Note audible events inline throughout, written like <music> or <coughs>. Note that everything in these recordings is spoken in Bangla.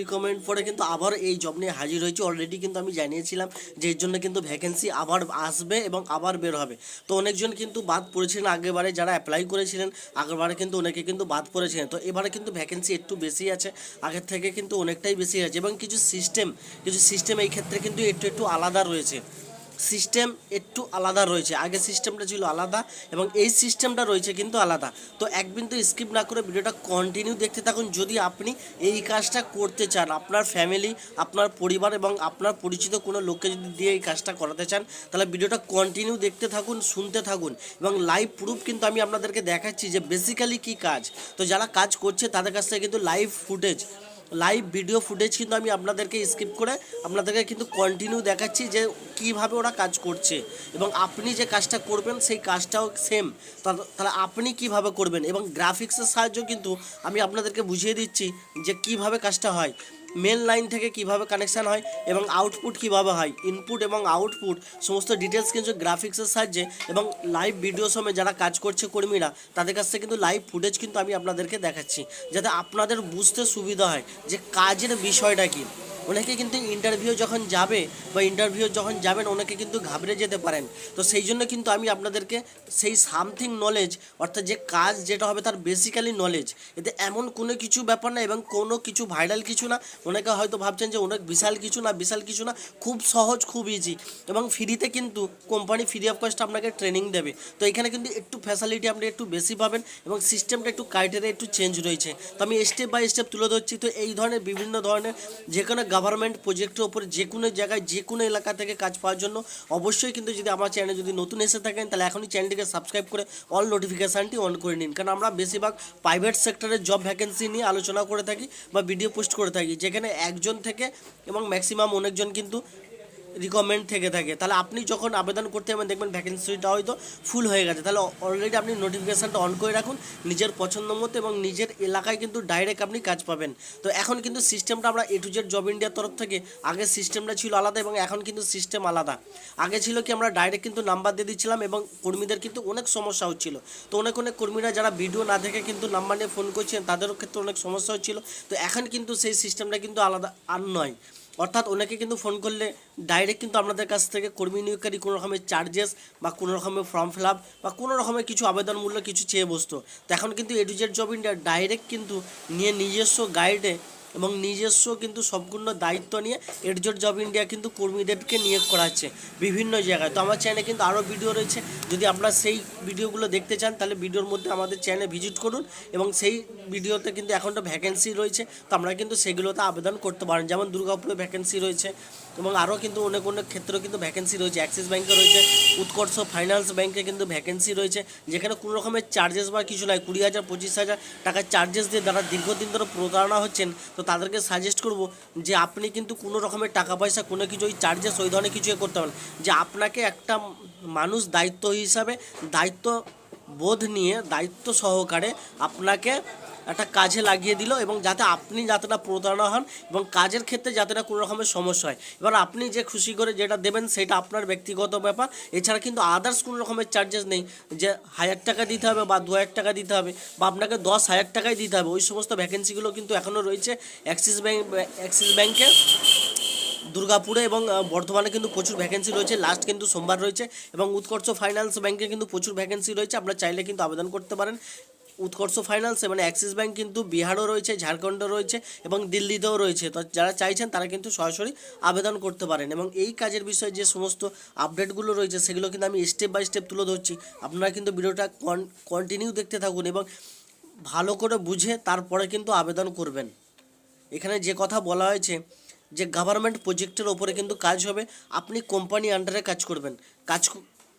রিকমেন্ড পরে কিন্তু আবার এই জব নিয়ে হাজির হয়েছি। অলরেডি কিন্তু আমি জানিয়েছিলাম যে এর জন্য কিন্তু ভ্যাকেন্সি আবার আসবে এবং আবার বের হবে। তো অনেকজন কিন্তু বাদ পড়েছিলেন, আগেরবারে যারা অ্যাপ্লাই করেছিলেন, আগেরবারে কিন্তু অনেকে কিন্তু বাদ পড়েছিলেন। তো এবারে কিন্তু ভ্যাকেন্সি একটু বেশি আছে, আগের থেকে কিন্তু অনেকটাই বেশি আছে এবং কিছু সিস্টেম কিছু সিস্টেম এই ক্ষেত্রে কিন্তু একটু একটু আলাদা রয়েছে। সিস্টেম একটু আলাদা রয়েছে। আগে সিস্টেমটা ছিল আলাদা এবং এই সিস্টেমটা রয়েছে কিন্তু আলাদা। তো এক বিন্দু স্কিপ না করে ভিডিওটা কন্টিনিউ দেখতে থাকুন। যদি আপনি এই কাজটা করতে চান, আপনার ফ্যামিলি আপনার পরিবার এবং আপনার পরিচিত কোনো লোককে যদি দিয়ে এই কাজটা করাতে চান, তাহলে ভিডিওটা কন্টিনিউ দেখতে থাকুন, শুনতে থাকুন এবং লাইভ প্রুফ কিন্তু আমি আপনাদেরকে দেখাচ্ছি যে বেসিক্যালি কী কাজ। তো যারা কাজ করছে, তাদের কাছ থেকে কিন্তু live footage live video footage কিন্তু আমি আপনাদেরকে স্কিপ করে আপনাদেরকে কিন্তু কন্টিনিউ দেখাচ্ছি যে কীভাবে ওরা কাজ করছে এবং আপনি যে কাজটা করবেন সেই কাজটাও সেম তাহলে আপনি কীভাবে করবেন? এবং গ্রাফিক্সের সাহায্য কিন্তু আমি আপনাদেরকে বুঝিয়ে দিচ্ছি যে কীভাবে কাজটা হয়। মেন লাইন থেকে কীভাবে কানেকশান হয় এবং আউটপুট কীভাবে হয় ইনপুট এবং আউটপুট সমস্ত ডিটেলস কিন্তু গ্রাফিক্সের সাহায্যে এবং লাইভ ভিডিও সময় যারা কাজ করছে কর্মীরা, তাদের কাছ থেকে কিন্তু লাইভ ফুটেজ কিন্তু আমি আপনাদেরকে দেখাচ্ছি। যাতে আপনাদের বুঝতে সুবিধা হয় যে কাজের বিষয়টা কী। অনেকে কিন্তু ইন্টারভিউ যখন যাবে বা ইন্টারভিউ যখন যাবেন অনেকে কিন্তু ঘাবড়ে যেতে পারেন। তো সেই জন্য কিন্তু আমি আপনাদেরকে সেই সামথিং নলেজ অর্থাৎ যে কাজ যেটা হবে তার বেসিক্যালি নলেজ এতে এমন কোনো কিছু ব্যাপার না এবং কোনো কিছু ভাইরাল কিছু না। অনেকে হয়তো ভাবছেন যে অনেক বিশাল কিছু না, বিশাল কিছু না, খুব সহজ, খুব ইজি এবং ফ্রিতে কিন্তু কোম্পানি ফ্রি অফ কস্ট আপনাকে ট্রেনিং দেবে। তো এখানে কিন্তু একটু ফ্যাসিলিটি আপনি একটু বেশি পাবেন এবং সিস্টেমটা একটু ক্রাইটেরিয়া একটু চেঞ্জ রয়েছে। তো আমি স্টেপ বাই স্টেপ তুলে ধরছি। তো এই ধরনের বিভিন্ন ধরনের যে কোনো গভর্নমেন্ট প্রজেক্টের ওপরে যে কোনো জায়গায়, যে কোনো এলাকা থেকে কাজ পাওয়ার জন্য অবশ্যই কিন্তু যদি আমার চ্যানেলে যদি নতুন এসে থাকেন, তাহলে এখনই চ্যানেলটিকে সাবস্ক্রাইব করে অল নোটিফিকেশানটি অন করে নিন। কারণ আমরা বেশিরভাগ প্রাইভেট সেক্টরের জব ভ্যাকেন্সি নিয়ে আলোচনা করে থাকি বা ভিডিও পোস্ট করে থাকি, যেখানে একজন থেকে এবং ম্যাক্সিমাম অনেকজন কিন্তু রিকমেন্ড থেকে থাকে। তাহলে আপনি যখন আবেদন করতে যাবেন, দেখবেন ভ্যাকেন্সিটা হয়তো ফুল হয়ে গেছে। তাহলে অলরেডি আপনি নোটিফিকেশানটা অন করে রাখুন, নিজের পছন্দ মতো এবং নিজের এলাকায় কিন্তু ডাইরেক্ট আপনি কাজ পাবেন। তো এখন কিন্তু সিস্টেমটা আমরা এ টু জেড জব ইন্ডিয়ার তরফ থেকে, আগে সিস্টেমটা ছিল আলাদা এবং এখন কিন্তু সিস্টেম আলাদা। আগে ছিল কি, আমরা ডাইরেক্ট কিন্তু নাম্বার দিয়ে দিচ্ছিলাম এবং কর্মীদের কিন্তু অনেক সমস্যা হচ্ছিল। তো অনেক অনেক কর্মীরা যারা ভিডিও না দেখে কিন্তু নাম্বার নিয়ে ফোন করছেন তাদেরও ক্ষেত্রে অনেক সমস্যা হচ্ছিল। তো এখন কিন্তু সেই সিস্টেমটা কিন্তু আলাদা আর নয়। অর্থাৎ ওনাকে কিন্তু ফোন করলে ডাইরেক্ট কিন্তু আপনাদের কাছ থেকে কর্মী নিয়োগকারী কোনো রকমের চার্জেস বা কোনো রকমের ফর্ম ফিল আপ বা কোনো রকমের কিছু আবেদনমূল্য কিছু চেয়ে বসতো। তো এখন কিন্তু এডুজেড জব ইন্ডিয়া ডাইরেক্ট কিন্তু নিয়ে নিজস্ব গাইডে এবং নিজস্ব কিন্তু সম্পূর্ণ দায়িত্ব নিয়ে এডজোট জব ইন্ডিয়া কিন্তু কর্মীদেরকে নিয়োগ করাচ্ছে বিভিন্ন জায়গায়। তো আমার চ্যানেলে কিন্তু আরও ভিডিও রয়েছে। যদি আপনারা সেই ভিডিওগুলো দেখতে চান, তাহলে ভিডিওর মধ্যে আমাদের চ্যানেলে ভিজিট করুন এবং সেই ভিডিওতে কিন্তু এখন তো ভ্যাকেন্সি রয়েছে। তো আমরা কিন্তু সেগুলোতে আবেদন করতে পারেন। যেমন দুর্গাপুরে ভ্যাকেন্সি রয়েছে এবং আরও কিন্তু অনেক অনেক ক্ষেত্রেও কিন্তু ভ্যাকেন্সি রয়েছে। অ্যাক্সিস ব্যাঙ্কে রয়েছে, উৎকর্ষ ফাইন্যান্স ব্যাঙ্কে কিন্তু ভ্যাকেন্সি রয়েছে। যেখানে কোনো রকমের চার্জেস বা কিছু নয় কুড়ি হাজার, পঁচিশ হাজার টাকার চার্জেস দিয়ে যারা দীর্ঘদিন ধরে প্রতারণা হচ্ছেন। তো তাদেরকে সাজেস্ট করব যে আপনি কিন্তু কোনো রকমের টাকা পয়সা, কোনো কিছু, ওই চার্জেস ওই ধরনের কিছু করতে পারেন। যে আপনাকে একটা মানুষ দায়িত্ব হিসাবে দায়িত্ব বোধ নিয়ে, দায়িত্ব সহকারে আপনাকে একটা কাজে লাগিয়ে দিল এবং যাতে আপনি যাতে না প্রতারণা হন এবং কাজের ক্ষেত্রে যাতে না কোনো রকমের সমস্যা হয়। এবার আপনি যে খুশি করে যেটা দেবেন সেটা আপনার ব্যক্তিগত ব্যাপার। এছাড়া কিন্তু আদার্স কোনো রকমের চার্জেস নেই। যে হাজার টাকা দিতে হবে বা দু হাজার টাকা দিতে হবে বা আপনাকে দশ হাজার টাকাই দিতে হবে, ওই সমস্ত ভ্যাকেন্সিগুলো কিন্তু এখনও রয়েছে অ্যাক্সিস ব্যাঙ্ক অ্যাক্সিস ব্যাঙ্কে দুর্গাপুরে এবং বর্ধমানে কিন্তু প্রচুর ভ্যাকেন্সি রয়েছে। লাস্ট কিন্তু সোমবার রয়েছে এবং উৎকর্ষ ফাইন্যান্স ব্যাংকে কিন্তু প্রচুর ভ্যাকেন্সি রয়েছে। আপনারা চাইলে কিন্তু আবেদন করতে পারেন। উৎকর্ষ ফাইন্যান্স মানে অ্যাক্সিস ব্যাঙ্ক কিন্তু বিহারও রয়েছে, ঝাড়খণ্ডও রয়েছে এবং দিল্লিতেও রয়েছে। তো যারা চাইছেন তারা কিন্তু সরাসরি আবেদন করতে পারেন এবং এই কাজের বিষয়ে যে সমস্ত আপডেটগুলো রয়েছে, সেগুলো কিন্তু আমি স্টেপ বাই স্টেপ তুলে ধরছি। আপনারা কিন্তু ভিডিওটা কন্টিনিউ দেখতে থাকুন এবং ভালো করে বুঝে তারপরে কিন্তু আবেদন করবেন। এখানে যে কথা বলা হয়েছে যে গভর্নমেন্ট প্রজেক্টের ওপরে কিন্তু কাজ হবে, আপনি কোম্পানি আন্ডারে কাজ করবেন। কাজ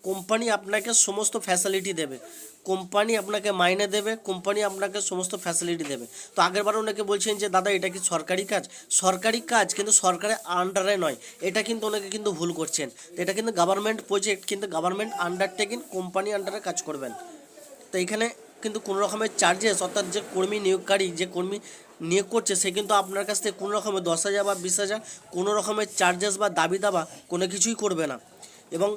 কোম্পানি আপনাকে সমস্ত ফ্যাসিলিটি দেবে। কোম্পানি আপনাকে মাইনে দেবে, কোম্পানি আপনাকে সমস্ত ফ্যাসিলিটি দেবে। তো আগেরবার অনেকে বলছেন যে, দাদা, এটা কি সরকারি কাজ? সরকারি কাজ কিন্তু সরকারের আন্ডারে নয়। এটা কিন্তু অনেকে কিন্তু ভুল করছেন। এটা কিন্তু গভর্নমেন্ট প্রজেক্ট কিন্তু গভর্নমেন্ট আন্ডারটেকিং কোম্পানি আন্ডারে কাজ করবেন। তো এখানে কিন্তু কোনো রকমের চার্জেস অর্থাৎ যে কর্মী নিয়োগকারী, যে কর্মী নিয়োগ করছে, সে কিন্তু আপনার কাছ থেকে কোনো রকমের দশ হাজার বা বিশ হাজার কোনো রকমের চার্জেস বা দাবি দাবা কোনো কিছুই করবে না। এবং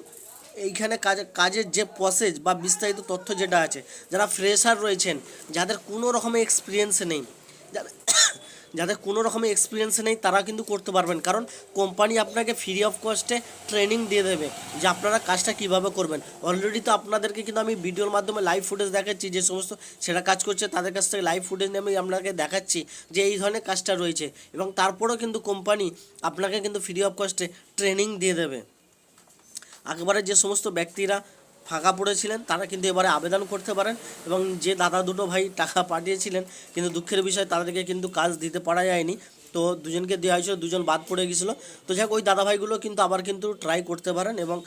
এইখানে কাজ, কাজের যে প্রসেস বা বিস্তারিত তথ্য যেটা আছে, যারা ফ্রেশার রয়েছেন, যাদের কোনো রকমের এক্সপিরিয়েন্স নেই, যাদের <coughs> কোনো রকমের এক্সপিরিয়েন্স নেই, তারা কিন্তু করতে পারবেন। কারণ কোম্পানি আপনাকে ফ্রি অফ কস্টে ট্রেনিং দিয়ে দেবে যে আপনারা কাজটা কীভাবে করবেন। অলরেডি তো আপনাদেরকে কিন্তু আমি ভিডিওর মাধ্যমে লাইভ ফুটেজ দেখাচ্ছি, যে সমস্ত সেটা কাজ করছে, তাদের কাছ থেকে লাইভ ফুটেজ নিয়ে আমি আপনাকে দেখাচ্ছি যে এই ধরনের কাজটা রয়েছে। এবং তারপরেও কিন্তু কোম্পানি আপনাকে কিন্তু ফ্রি অফ কস্টে ট্রেনিং দিয়ে দেবে। একেবারে যে সমস্ত ব্যক্তিরা ফাঁকা পড়েছিলেন, তারা কিন্তু এবারে আবেদন করতে পারেন এবং যে দাদা দুটো ভাই টাকা পাঠিয়েছিলেন, কিন্তু দুঃখের বিষয় তাদেরকে কিন্তু কাজ দিতে পারা যায়নি। তো দুজনকে দেওয়া হয়েছিল, দুজন বাদ পড়ে গেছিল। তো যাক ওই দাদা ভাইগুলো কিন্তু আবার কিন্তু ট্রাই করতে পারেন এবং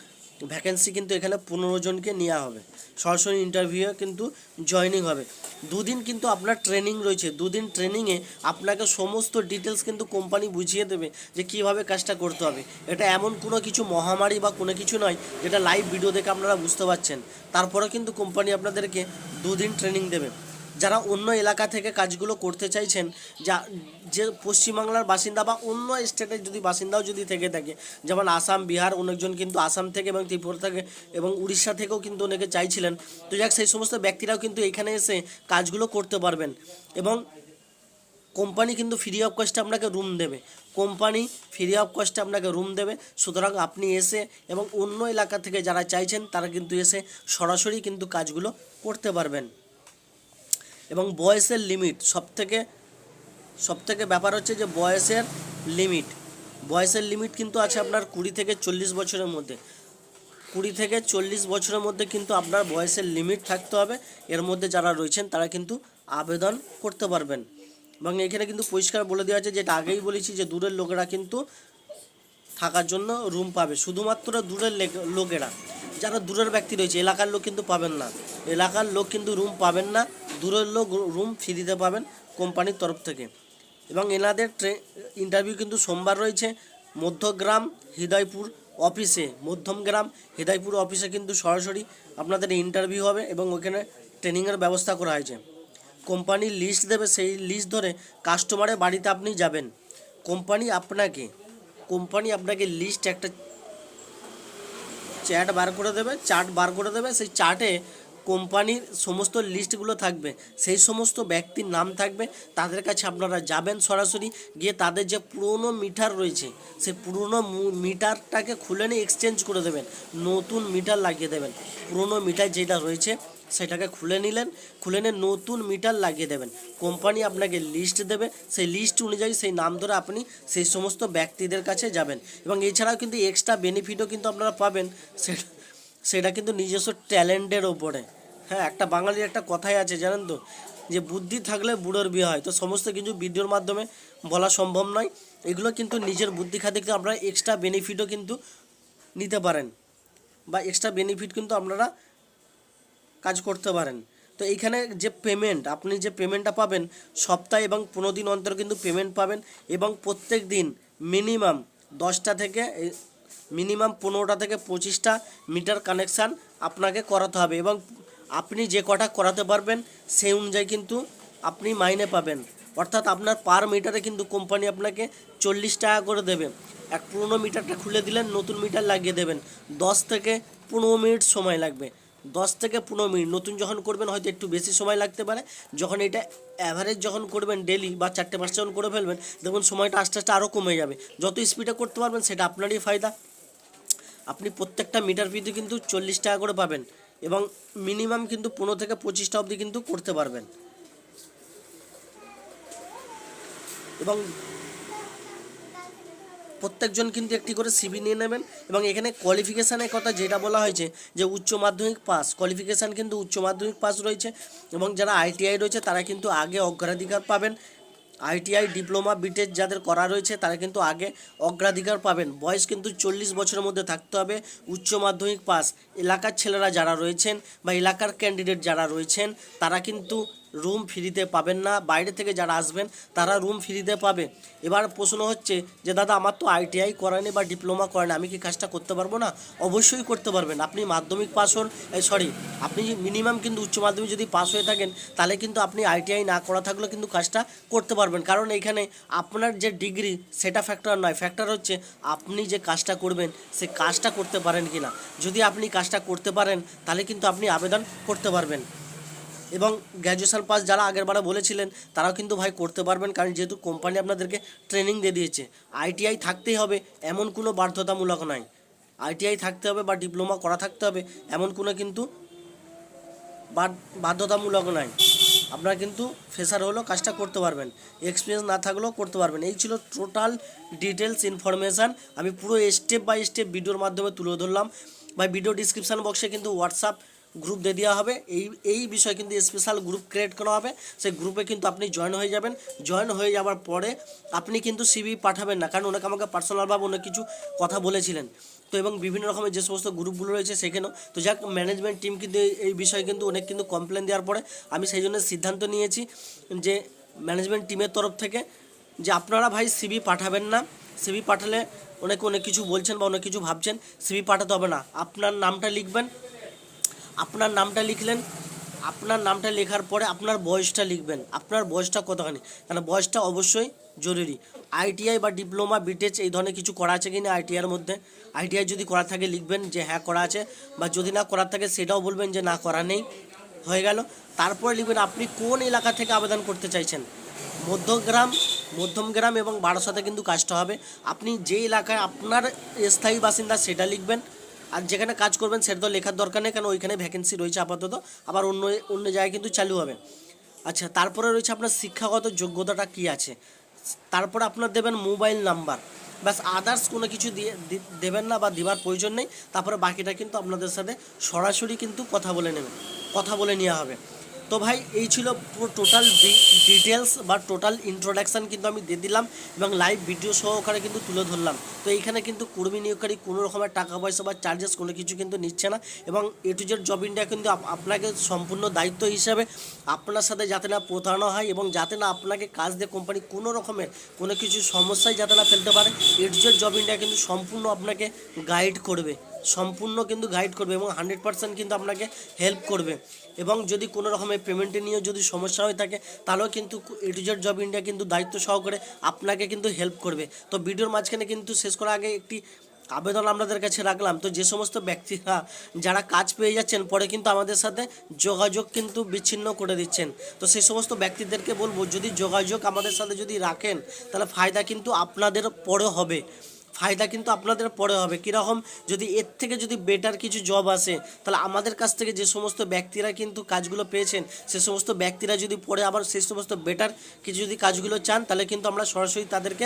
ভ্যাকেন্সি কিন্তু এখানে পনেরো জনকে নেওয়া হবে। সরাসরি ইন্টারভিউ কিন্তু জয়নিং হবে। দুদিন কিন্তু আপনার ট্রেনিং রয়েছে। দুদিন ট্রেনিংয়ে আপনাকে সমস্ত ডিটেলস কিন্তু কোম্পানি বুঝিয়ে দেবে যে কীভাবে কাজটা করতে হবে। এটা এমন কোনো কিছু মহামারী বা কোনো কিছু নয়, যেটা লাইভ ভিডিও দেখে আপনারা বুঝতে পারছেন। তারপরেও কিন্তু কোম্পানি আপনাদেরকে দুদিন ট্রেনিং দেবে। যারা অন্য এলাকা থেকে কাজগুলো করতে চাইছেন, যা, যে পশ্চিমবাংলার বাসিন্দা বা অন্য স্টেটের যদি বাসিন্দাও যদি থেকে থাকে, যেমন আসাম, বিহার, অনেকজন কিন্তু আসাম থেকে এবং ত্রিপুরা থেকে এবং উড়িষ্যা থেকেও কিন্তু অনেকে চাইছিলেন। তো যাক, সেই সমস্ত ব্যক্তিরাও কিন্তু এখানে এসে কাজগুলো করতে পারবেন এবং কোম্পানি কিন্তু ফ্রি অফ কস্টে আপনাকে রুম দেবে। কোম্পানি ফ্রি অফ কস্টে আপনাকে রুম দেবে। সুতরাং আপনি এসে এবং অন্য এলাকা থেকে যারা চাইছেন, তারা কিন্তু এসে সরাসরি কিন্তু কাজগুলো করতে পারবেন। এবং বয়সের লিমিট সবথেকে সবথেকে ব্যাপার হচ্ছে যে বয়সের লিমিট বয়সের লিমিট কিন্তু আছে আপনার কুড়ি থেকে চল্লিশ বছরের মধ্যে। কুড়ি থেকে চল্লিশ বছরের মধ্যে কিন্তু আপনার বয়সের লিমিট থাকতে হবে। এর মধ্যে যারা রয়েছেন, তারা কিন্তু আবেদন করতে পারবেন। এবং এখানে কিন্তু পরিষ্কার বলে দেওয়া আছে যেটা আগেই বলেছি যে দূরের লোকেরা কিন্তু থাকার জন্য রুম পাবে। শুধুমাত্র দূরের লোকেরা। যারা দূরের ব্যক্তি রয়েছে, এলাকার লোক কিন্তু পাবেন না। এলাকার লোক কিন্তু রুম পাবেন না, দূরের লোক রুম ফি দিতে পাবেন কোম্পানির তরফ থেকে। এবং এনাদের ট্রে ইন্টারভিউ কিন্তু সোমবার রয়েছে, মধ্যগ্রাম হৃদয়পুর অফিসে মধ্যমগ্রাম হৃদয়পুর অফিসে কিন্তু সরাসরি আপনাদের ইন্টারভিউ হবে এবং ওখানে ট্রেনিংয়ের ব্যবস্থা করা হয়েছে। কোম্পানি লিস্ট দেবে, সেই লিস্ট ধরে কাস্টমারের বাড়িতে আপনি যাবেন। কোম্পানি আপনাকে কোম্পানি আপনাকে লিস্ট একটা চ্যাট বার করে দেবে, চার্ট বার করে দেবে, সেই চার্টে কোম্পানির সমস্ত লিস্টগুলো থাকবে। সেই সমস্ত ব্যক্তির নাম থাকবে, তাদের কাছে আপনারা যাবেন সরাসরি, গিয়ে তাদের যে পুরনো মিটার রয়েছে, সেই পুরনো মিটারটাকে খুলে নিয়ে এক্সচেঞ্জ করে দেবেন, নতুন মিটার লাগিয়ে দেবেন। পুরনো মিটার যেটা রয়েছে সেটাকে খুলে নিলেন, খুলে নিয়ে নতুন মিটার লাগিয়ে দেবেন। কোম্পানি আপনাকে লিস্ট দেবে, সেই লিস্ট অনুযায়ী সেই নাম ধরে আপনি সেই সমস্ত ব্যক্তিদের কাছে যাবেন। এবং এছাড়াও কিন্তু এক্সট্রা বেনিফিটও কিন্তু আপনারা পাবেন সেটা সেটা কিন্তু নিজস্ব ট্যালেন্টের ওপরে হ্যাঁ একটা বাঙালির একটা কথাই আছে, জানেন তো? যে বুদ্ধি থাকলে বুড়োর বিয়ে হয়। তো সমস্ত কিছু ভিডিওর মাধ্যমে বলা সম্ভব নয়। এগুলো কিন্তু নিজের বুদ্ধি খাতে কিন্তু আপনারা এক্সট্রা বেনিফিটও কিন্তু নিতে পারেন। বা এক্সট্রা বেনিফিট কিন্তু আপনারা কাজ করতে পারেন। তো এইখানে যে পেমেন্ট আপনি যে পেমেন্টটা পাবেন, সপ্তাহে এবং পনেরো দিন অন্তর কিন্তু পেমেন্ট পাবেন এবং প্রত্যেক দিন মিনিমাম দশটা থেকে মিনিমাম পনেরোটা থেকে পঁচিশটা মিটার কানেকশান আপনাকে করাতে হবে এবং আপনি যে কটা করাতে পারবেন, সেই অনুযায়ী কিন্তু আপনি মাইনে পাবেন। অর্থাৎ আপনার পার মিটারে কিন্তু কোম্পানি আপনাকে চল্লিশ টাকা করে দেবে। এক পুরনো মিটারটা খুলে দিলেন, নতুন মিটার লাগিয়ে দেবেন। দশ থেকে পনেরো মিনিট সময় লাগবে। দশ থেকে পনেরো মিনিট। নতুন যখন করবেন, হয়তো একটু বেশি সময় লাগতে পারে। যখন এটা অ্যাভারেজ যখন করবেন ডেলি বা চারটে পাঁচটা যখন করে ফেলবেন, দেখুন সময়টা আস্তে আস্তে আরও কমে যাবে। যত স্পিডে করতে পারবেন, সেটা আপনারই ফায়দা। আপনি প্রত্যেকটা মিটার পিতে কিন্তু চল্লিশ টাকা করে পাবেন এবং মিনিমাম কিন্তু পনেরো থেকে পঁচিশটা অবধি কিন্তু করতে পারবেন। এবং প্রত্যেকজন কিন্তু একটি করে সিবি নিয়ে নেবেন এবং এখানে কোয়ালিফিকেশানের কথা যেটা বলা হয়েছে যে উচ্চ মাধ্যমিক পাস কোয়ালিফিকেশান কিন্তু উচ্চ মাধ্যমিক পাস রয়েছে এবং যারা আইটিআই রয়েছে তারা কিন্তু আগে অগ্রাধিকার পাবেন। আইটিআই ডিপ্লোমা বিটেক যাদের করা রয়েছে তারা কিন্তু আগে অগ্রাধিকার পাবেন। বয়স কিন্তু চল্লিশ বছরের মধ্যে থাকতে হবে, উচ্চ মাধ্যমিক পাস এলাকার ছেলেরা যারা রয়েছেন বা এলাকার ক্যান্ডিডেট যারা রয়েছেন তারা কিন্তু রুম ফ্রিতে পাবেন না। বাইরে থেকে যারা আসবেন, তারা রুম ফ্রিতে পাবে। এবার প্রশ্ন হচ্ছে যে, দাদা, আমার তো আইটিআই করেনি বা ডিপ্লোমা করেনি আমি কি কাজটা করতে পারব না? অবশ্যই করতে পারবেন। আপনি মাধ্যমিক পাস হন সরি আপনি মিনিমাম কিন্তু উচ্চ মাধ্যমিক যদি পাস হয়ে থাকেন, তাহলে কিন্তু আপনি আইটিআই না করা থাকলেও কিন্তু কাজটা করতে পারবেন। কারণ এখানে আপনার যে ডিগ্রি সেটা ফ্যাক্টর নয়। ফ্যাক্টর হচ্ছে আপনি যে কাজটা করবেন, সে কাজটা করতে পারেন কি না যদি আপনি কাজটা করতে পারেন, তাহলে কিন্তু আপনি আবেদন করতে পারবেন। এবং গ্র্যাজুয়েশন পাস যারা আগের বারে বলেছিলেন, তারাও কিন্তু ভাই করতে পারবেন, কারণ যেহেতু কোম্পানি আপনাদেরকে ট্রেনিং দিয়ে দিয়েছে। আইটিআই থাকতেই হবে, এমন কোনো বাধ্যতামূলক নয়। আইটিআই থাকতে হবে বা ডিপ্লোমা করা থাকতে হবে, এমন কোনো কিন্তু বাধ্যতামূলক নয়। আপনারা কিন্তু ফেসার হলেও কাজটা করতে পারবেন এক্সপিরিয়েন্স না থাকলেও করতে পারবেন। এই ছিল টোটাল ডিটেলস ইনফরমেশান আমি পুরো স্টেপ বাই স্টেপ ভিডিওর মাধ্যমে তুলে ধরলাম। বা ভিডিও ডিসক্রিপশান বক্সে কিন্তু হোয়াটসঅ্যাপ গ্রুপ দিয়ে দেওয়া হবে। এই এই বিষয়ে কিন্তু স্পেশাল গ্রুপ ক্রিয়েট করা হবে। সেই গ্রুপে কিন্তু আপনি জয়েন হয়ে যাবেন। জয়েন হয়ে যাওয়ার পরে আপনি কিন্তু সিবি পাঠাবেন না, কারণ ওনাকে আমাকে পার্সোনালভাবে অনেক কিছু কথা বলেছিলেন। তো এবং বিভিন্ন রকমের যে সমস্ত গ্রুপগুলো রয়েছে সেখানেও। তো যাক ম্যানেজমেন্ট টিম কিন্তু এই- বিষয়ে কিন্তু অনেক কিন্তু কমপ্লেন দেওয়ার পরে আমি সেই জন্য সিদ্ধান্ত নিয়েছি যে ম্যানেজমেন্ট টিমের তরফ থেকে যে আপনারা ভাই সিবি পাঠাবেন না। সিবি পাঠালে অনেকে অনেক কিছু বলছেন বা অনেক কিছু ভাবছেন। সিবি পাঠাতে হবে না। আপনার নামটা লিখবেন। আপনার নামটা লিখলেন, আপনার নামটা লেখার পরে আপনার বয়সটা লিখবেন। আপনার বয়সটা কতখানি? কারণ বয়সটা অবশ্যই জরুরি। আইটিআই বা ডিপ্লোমা বিটেচ এই ধরনের কিছু করা আছে কি না আইটিআইয়ের মধ্যে? আইটিআই যদি করা থাকে লিখবেন যে হ্যাঁ করা আছে। বা যদি না করা থাকে সেটাও বলবেন যে না, করা নেই। হয়ে গেল। তারপরে লিখবেন, আপনি কোন এলাকা থেকে আবেদন করতে চাইছেন? মধ্যগ্রাম, মধ্যমগ্রাম এবং বারাসাতে কিন্তু কাজটা হবে। আপনি যে এলাকায় আপনার স্থায়ী বাসিন্দা সেটা লিখবেন। আর যেখানে কাজ করবেন সেটা তো লেখার দরকার নেই, কারণ ওইখানে ভ্যাকেন্সি রয়েছে আপাতত। আবার অন্য অন্য জায়গায় কিন্তু চালু হবে। আচ্ছা তারপরে রয়েছে আপনার শিক্ষাগত যোগ্যতাটা কি আছে? তারপরে আপনার দেবেন মোবাইল নাম্বার ব্যাস আদার্স কোনো কিছু দিয়ে দেবেন না বা দেওয়ার প্রয়োজন নেই। তারপরে বাকিটা কিন্তু আপনাদের সাথে সরাসরি কিন্তু কথা বলে নেবেন কথা বলে নেওয়া হবে। তো ভাই, এই ছিল পুরো টোটাল ডিটেলস বা টোটাল ইন্ট্রোডাকশান কিন্তু আমি দিয়ে দিলাম এবং লাইভ ভিডিও সহকারে কিন্তু তুলে ধরলাম। তো এইখানে কিন্তু কর্মী নিয়োগকারী কোনো রকমের টাকা পয়সা বা চার্জেস কোনো কিছু কিন্তু নিচ্ছে না এবং A to Z job India কিন্তু আপ- আপনাকে সম্পূর্ণ দায়িত্ব হিসাবে আপনার সাথে যাতে না প্রতারণা হয় এবং যাতে না আপনাকে কাজ দিয়ে কোম্পানি কোনো রকমের কোনো কিছু সমস্যায় যাতে না ফেলতে পারে A to Z job India কিন্তু সম্পূর্ণ আপনাকে গাইড করবে। সম্পূর্ণ কিন্তু গাইড করবে এবং হান্ড্রেড পার্সেন্ট কিন্তু আপনাকে হেল্প করবে। এবং যদি কোনো রকমের পেমেন্টে নিয়ে যদি সমস্যা হয়ে থাকে, তাহলেও কিন্তু এটুজেড জব ইন্ডিয়া কিন্তু দায়িত্ব সহকারে আপনাকে কিন্তু হেল্প করবে। তো ভিডিওর মাঝখানে কিন্তু শেষ করার আগে একটি আবেদন আপনাদের কাছে রাখলাম। তো যে সমস্ত ব্যক্তিরা, যারা কাজ পেয়ে যাচ্ছেন, পরে কিন্তু আমাদের সাথে যোগাযোগ কিন্তু বিচ্ছিন্ন করে দিচ্ছেন। তো সেই সমস্ত ব্যক্তিদেরকে বলব, যদি যোগাযোগ আমাদের সাথে যদি রাখেন, তাহলে ফায়দা কিন্তু আপনাদের পরে হবে। ফায়দা কিন্তু আপনাদের পরে হবে। কীরকম যদি এর থেকে যদি বেটার কিছু জব আসে, তাহলে আমাদের কাছ থেকে যে সমস্ত ব্যক্তিরা কিন্তু কাজগুলো পেয়েছেন, সে সমস্ত ব্যক্তিরা যদি পরে আবার সেই সমস্ত বেটার কিছু যদি কাজগুলো চান, তাহলে কিন্তু আমরা সরাসরি তাদেরকে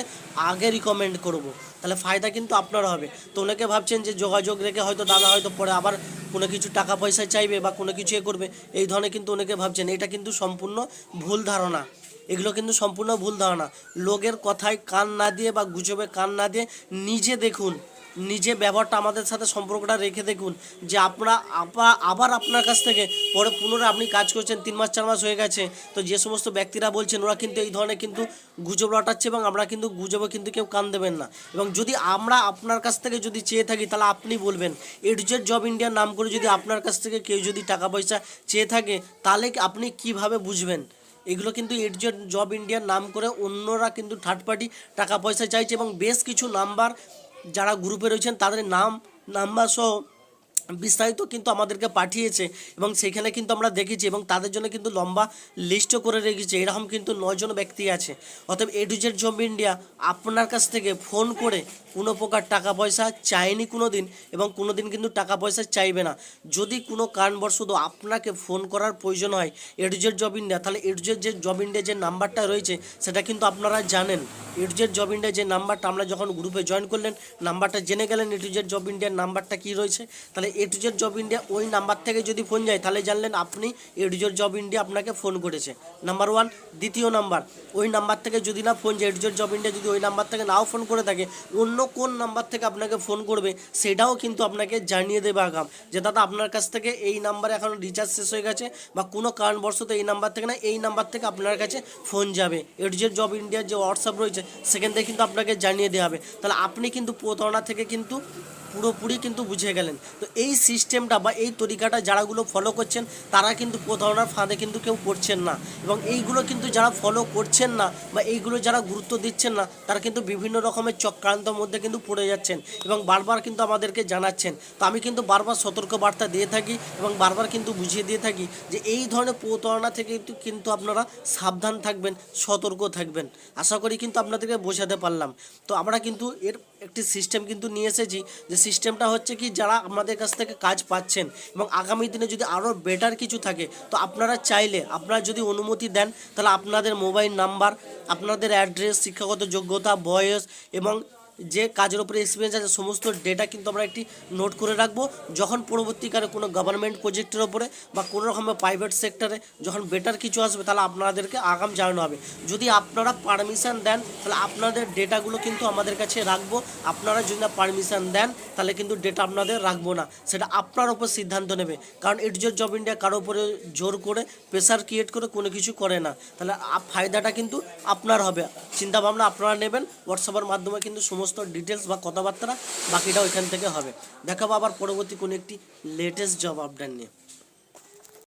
আগে রিকমেন্ড করব। তাহলে ফায়দা কিন্তু আপনার হবে। তো অনেকে ভাবছেন যে যোগাযোগ রেখে হয়তো দাদা হয়তো পরে আবার কোনো কিছু টাকা পয়সা চাইবে বা কোনো কিছু এ করবে, এই ধরনের কিন্তু অনেকে ভাবছেন। এটা কিন্তু সম্পূর্ণ ভুল ধারণা। এগুলো কিন্তু সম্পূর্ণ ভুল ধারণা। লোকের কথায় কান না দিয়ে বা গুজবে কান না দিয়ে নিজে দেখুন, নিজে ব্যবহারটা আমাদের সাথে সম্পর্কটা রেখে দেখুন যে আপনারা আবার আবার আপনার কাছ থেকে পরে পুনরায় আপনি কাজ করছেন, তিন মাস, চার মাস হয়ে গেছে, তো যে সমস্ত ব্যক্তিরা বলছেন ওরা কিন্তু এই ধরনের কিন্তু গুজব রটাচ্ছে এবং আমরা কিন্তু গুজবে কিন্তু কেউ কান দেবেন না। এবং যদি আমরা আপনার কাছ থেকে যদি চেয়ে থাকি, তাহলে আপনি বলবেন এডুজেট জব ইন্ডিয়ার নাম করে যদি আপনার কাছ থেকে কেউ যদি টাকা পয়সা চেয়ে থাকে, তাহলে আপনি কীভাবে বুঝবেন? এগুলো কিন্তু এডজেট জব ইন্ডিয়ার নাম করে অন্যরা কিন্তু থার্ড পার্টি টাকা পয়সা চাইছে এবং বেশ কিছু নাম্বার যারা গ্রুপে রয়েছেন, তাদের নাম নাম্বার সহ বিস্তারিত কিন্তু আমাদেরকে পাঠিয়েছে এবং সেখানে কিন্তু আমরা দেখেছি এবং তাদের জন্য কিন্তু লম্বা লিস্টও করে রেখেছে। এরকম কিন্তু নয়জন ব্যক্তি আছে। অতএব এ টু জব ইন্ডিয়া আপনার কাছ থেকে ফোন করে কোনো প্রকার টাকা পয়সা চায়নি কোনো দিন এবং কোনো দিন কিন্তু টাকা পয়সা চাইবে না। যদি কোনো কারণবশত আপনাকে ফোন করার প্রয়োজন হয় এডুজেড জব ইন্ডিয়া তাহলে এডুজেড যে জব ইন্ডিয়া যে নাম্বারটা রয়েছে, সেটা কিন্তু আপনারা জানেন। এডুজেড জব ইন্ডিয়া যে নাম্বারটা আমরা যখন গ্রুপে জয়েন করলেন, নাম্বারটা জেনে গেলেন এডুজেড জব ইন্ডিয়ার নাম্বারটা কী রয়েছে? তাহলে A to Z job India ওই নাম্বার থেকে যদি ফোন যায়, তাহলে জানলেন আপনি A to Z job India আপনাকে ফোন করেছে। নাম্বার ওয়ান দ্বিতীয় নাম্বার, ওই নাম্বার থেকে যদি না ফোন যায় এডুজেড জব ইন্ডিয়া যদি ওই নাম্বার থেকে নাও ফোন করে থাকে, অন্য কোন নাম্বার থেকে আপনাকে ফোন করবে, সেটাও কিন্তু আপনাকে জানিয়ে দেবে আগাম। যে দাদা, আপনার কাছ থেকে এই নাম্বারে এখন রিচার্জ শেষ হয়ে গেছে, বা কোনো কারণবশত এই নাম্বার থেকে না, এই নাম্বার থেকে আপনার কাছে ফোন যাবে। এডুজেড জব ইন্ডিয়ার যে হোয়াটসঅ্যাপ রয়েছে, সেখান থেকে কিন্তু আপনাকে জানিয়ে দেওয়া হবে। তাহলে আপনি কিন্তু প্রতারণা থেকে কিন্তু পুরোপুরি কিন্তু বুঝে গেলেন। তো এই সিস্টেমটা বা এই তরিকাটা যারাগুলো ফলো করছেন, তারা কিন্তু প্রতারণার ফাঁদে কিন্তু কেউ পড়ছেন না। এবং এইগুলো কিন্তু যারা ফলো করছেন না বা এইগুলো যারা গুরুত্ব দিচ্ছেন না, তারা কিন্তু বিভিন্ন রকমের চক্রান্তের মধ্যে কিন্তু পড়ে যাচ্ছেন এবং বারবার কিন্তু আমাদেরকে জানাচ্ছেন। তো আমি কিন্তু বারবার সতর্ক বার্তা দিয়ে থাকি এবং বারবার কিন্তু বুঝিয়ে দিয়ে থাকি যে এই ধরনের প্রতারণা থেকে কিন্তু কিন্তু আপনারা সাবধান থাকবেন, সতর্ক থাকবেন। আশা করি কিন্তু আপনাদেরকে বোঝাতে পারলাম। তো আমরা কিন্তু এর একটি সিস্টেম কিন্তু নিয়ে এসেছি। যে সিস্টেমটা হচ্ছে কি, যারা আমাদের কাছ থেকে কাজ পাচ্ছেন এবং আগামী দিনে যদি আরও বেটার কিছু থাকে, তো আপনারা চাইলে, আপনারা যদি অনুমতি দেন, তাহলে আপনাদের মোবাইল নাম্বার আপনাদের অ্যাড্রেস শিক্ষাগত যোগ্যতা, বয়স এবং যে কাজের উপরে এক্সপিরিয়েন্স আছে, সমস্ত ডেটা কিন্তু আমরা একটি নোট করে রাখব। যখন পরবর্তীকালে কোনো গভর্নমেন্ট প্রজেক্টের ওপরে বা কোনো রকমের প্রাইভেট সেক্টরে যখন বেটার কিছু আসবে, তাহলে আপনাদেরকে আগাম জানানো হবে। যদি আপনারা পারমিশন দেন, তাহলে আপনাদের ডেটাগুলো কিন্তু আমাদের কাছে রাখব। আপনারা যদি না পারমিশন দেন, তাহলে কিন্তু ডেটা আপনাদের রাখব না। সেটা আপনার ওপর সিদ্ধান্ত নেবে। কারণ এডজোর জব ইন্ডিয়া কারও উপরে জোর করে প্রেশার ক্রিয়েট করে কোনো কিছু করে না। তাহলে ফায়দাটা কিন্তু আপনার হবে। চিন্তাভাবনা আপনারা নেবেন। হোয়াটসঅ্যাপের মাধ্যমে কিন্তু সমস্ত ডিটেলস বা কথাবার্তা বাকিটা ওইখান থেকে হবে। দেখাবো আবার পরবর্তী কোনো একটি লেটেস্ট জব আপডেট নিয়ে।